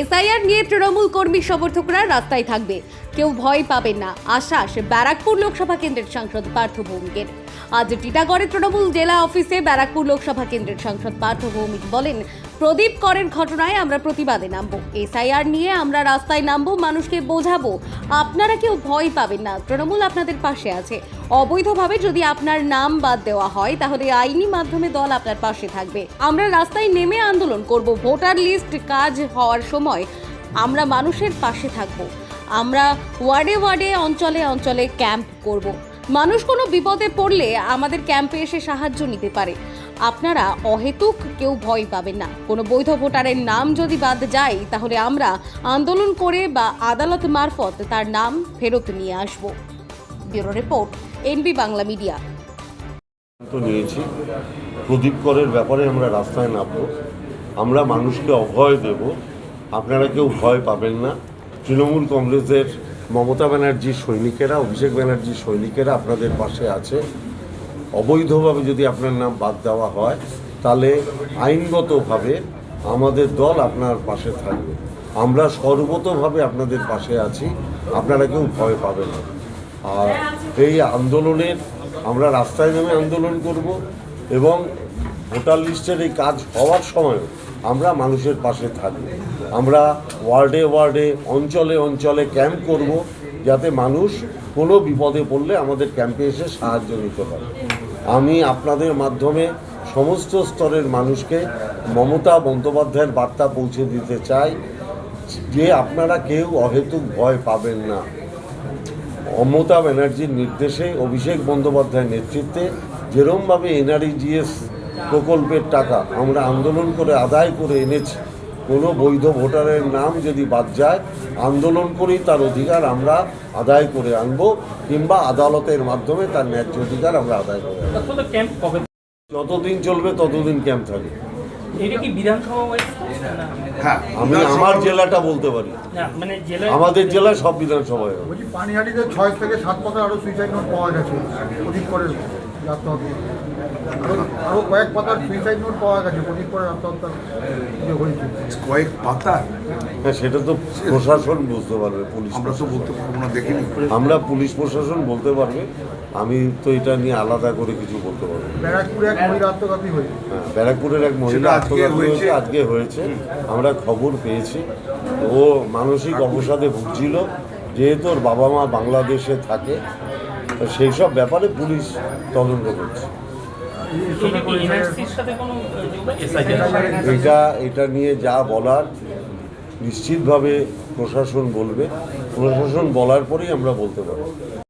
SIR নিয়ে তৃণমূল কর্মী সমর্থকরা রাস্তায় থাকবে। কেউ ভয় পাবেন না। আশ্বাস ব্যারাকপুর লোকসভা কেন্দ্রের সাংসদ পার্থ ভৌমিকের। আজ টিটাগড়ে তৃণমূল জেলা অফিসে ব্যারাকপুর লোকসভা কেন্দ্রের সাংসদ পার্থ ভৌমিক বলেন, প্রদীপ করের ঘটনায় আমরা প্রতিবাদে নামবো। এসআইআর নিয়ে আমরা রাস্তায় নামবো, মানুষকে বোঝাবো। আপনারা কেউ ভয় পাবেন না। তৃণমূল আপনাদের পাশে আছে। অবৈধভাবে যদি আপনার নাম বাদ দেওয়া হয়, তাহলে আইনি মাধ্যমে দল আপনার পাশে থাকবে। আমরা রাস্তায় নেমে আন্দোলন করব। ভোটার লিস্ট কাজ হওয়ার সময় আমরা মানুষের পাশে থাকব। আমরা ওয়ার্ডে ওয়ার্ডে, অঞ্চলে অঞ্চলে ক্যাম্প করব। মানুষ কোনো বিপদে পড়লে আমাদের ক্যাম্পে এসে সাহায্য নিতে পারে। আপনারা অহেতুক কেউ ভয় পাবেন না। কোনো বৈধ ভোটারের নাম যদি বাদ যায়, তাহলে আমরা আন্দোলন করে বা আদালত মারফত তার নাম ফেরত নিয়ে আসব। Bureau report, NB Bangla media. নিয়েছি। প্রদীপ করের ব্যাপারে আমরা রাস্তায় নামবো। আমরা মানুষকে অভয় দেব। আপনারা কেউ ভয় পাবেন না। তৃণমূল কংগ্রেসের মমতা ব্যানার্জির সৈনিকেরা, অভিষেক ব্যানার্জির সৈনিকেরা আপনাদের পাশে আছে। অবৈধভাবে যদি আপনার নাম বাদ দেওয়া হয়, তাহলে আইনগতভাবে আমাদের দল আপনার পাশে থাকবে। আমরা সর্বতভাবে আপনাদের পাশে আছি, আপনারা কেউ ভয় পাবেন না। আর এই আন্দোলনের আমরা রাস্তায় নেমে আন্দোলন করব এবং ভোটার লিস্টের এই কাজ হওয়ার সময় আমরা মানুষের পাশে থাকব আমরা ওয়ার্ডে ওয়ার্ডে, অঞ্চলে অঞ্চলে ক্যাম্প করব যাতে মানুষ কোনো বিপদে পড়লে আমাদের ক্যাম্পে এসে সাহায্য নিতে পারে। আমি আপনাদের মাধ্যমে সমস্ত স্তরের মানুষকে মমতা বন্দ্যোপাধ্যায়ের বার্তা পৌঁছে দিতে চাই যে আপনারা কেউ অহেতুক ভয় পাবেন না। মমতা ব্যানার্জির নির্দেশে অভিষেক বন্দ্যোপাধ্যায়ের নেতৃত্বে যেরমভাবে এনআরইজিএস প্রকল্পের টাকা। আমরা আন্দোলন করে আদায় করে এনেছি। কোনো বৈধ ভোটারের নাম যদি বাদ যায় আন্দোলন করেই তার অধিকার আমরা আদায় করে আনব কিংবা আদালতের মাধ্যমে তার ন্যায্য অধিকার আমরা আদায় করে যতদিন চলবে ততদিন ক্যাম্প থাকবে। এটা কি বিধানসভা ওয়াইজ না হ্যাঁ আমি আমার জেলাটা বলতে পারি। না মানে জেলা আমাদের জেলায় সব বিধানসভায় পানিহাটিতে ছয় থেকে সাত পাতা আরও সুইসাইড নোট পাওয়া গেছে। করের আত্মহত্যা আরও কয়েক পাতার সুইসাইড নোট পাওয়া গেছে করের আত্মহত্যা হয়েছে কয়েক পাতা হ্যাঁ সেটা তো প্রশাসন বুঝতে পারবে পুলিশ আমরা তো বলতে পারব না দেখিনি। আমরা পুলিশ প্রশাসন বলতে পারবে আমি তো এটা নিয়ে আলাদা করে কিছু বলতে পারব ব্যারাকপুরে এক মহিলা আত্মঘাতী হয়েছে। হ্যাঁ ব্যারাকপুরের এক মহিলা আত্মঘাতী? হয়েছে আজকে হয়েছে। আমরা খবর পেয়েছি। ও মানসিক অবসাদে ভুগছিল যেহেতু ওর বাবা মা বাংলাদেশে থাকে সেই সব ব্যাপারে পুলিশ তদন্ত করছে। এটা এটা নিয়ে যা বলার নিশ্চিতভাবে প্রশাসন বলবে। প্রশাসন বলার পরেই আমরা বলতে পারব।